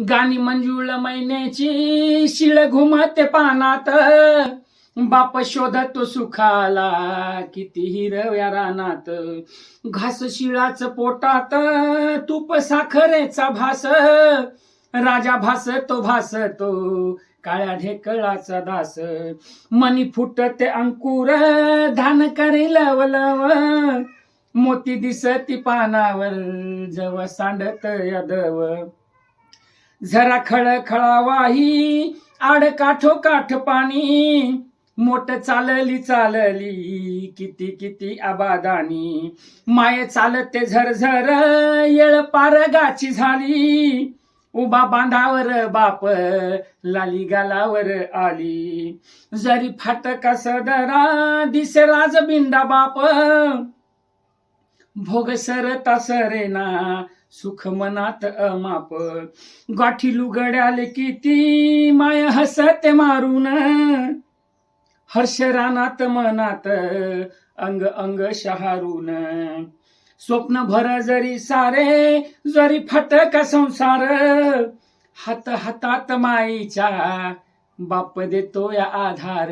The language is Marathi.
गाणी मंजुळ महिन्याची शिळ घुमते पानात. बाप शोधतो सुखाला किती हिरव्या रानात. घास शिळाच पोटात तूप साखरेचा भास. राजा भासतो भासतो काळ्या ढेकळाचा दास. मनी फुटते अंकुर धान करे लवलव. मोती दिसती पानावर जव सांडत यदव. जरा खळखळावाही आड काठो काठ पाणी. मोठ चालली चालली किती किती आबादानी. माय चालते झरझर येळ पार गाची झाली. उभा बांधावर बाप लाली गालावर आली. जरी फाटका सदरा दिसे राजबिंडा बाप. भोग सरता सरेना सुख मनात अमाप. गाठी लुगड्याले किती माय हसते मारून. हर्ष रानात मनात अंग अंग शहारून. स्वप्न भर जरी सारे जरी फटका संसार. हात हातात माईच्या बाप देतो या आधार.